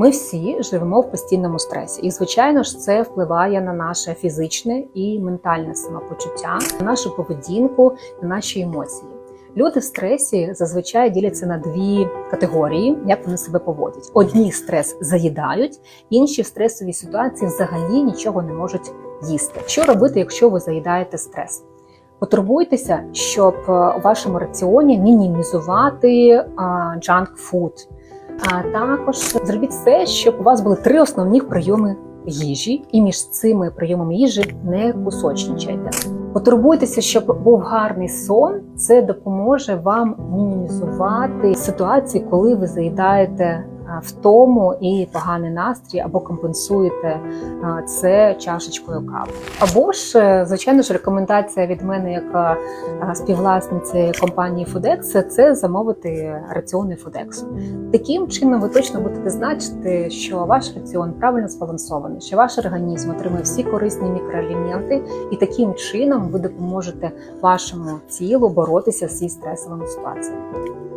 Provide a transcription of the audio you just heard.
Ми всі живемо в постійному стресі, і звичайно ж це впливає на наше фізичне і ментальне самопочуття, на нашу поведінку, на наші емоції. Люди в стресі зазвичай діляться на дві категорії, як вони себе поводять. Одні стрес заїдають, інші в стресовій ситуації взагалі нічого не можуть їсти. Що робити, якщо ви заїдаєте стрес? Потурбуйтеся, щоб е, у вашому раціоні мінімізувати джанк фуд. А також зробіть все, щоб у вас були три основні прийоми їжі, і між цими прийомами їжі не кусочничайте. Потурбуйтеся, щоб був гарний сон. Це допоможе вам мінімізувати ситуації, коли ви заїдаєте втому і поганий настрій, або компенсуєте це чашечкою кави. Або ж, е, звичайно ж, рекомендація від мене, як співвласниці компанії Fodex, це замовити раціони Fodex. Таким чином ви точно будете значити, що ваш раціон правильно збалансований, що ваш організм отримує всі корисні мікроелементи, і таким чином ви допоможете вашому тілу боротися з цією стресовими ситуаціями.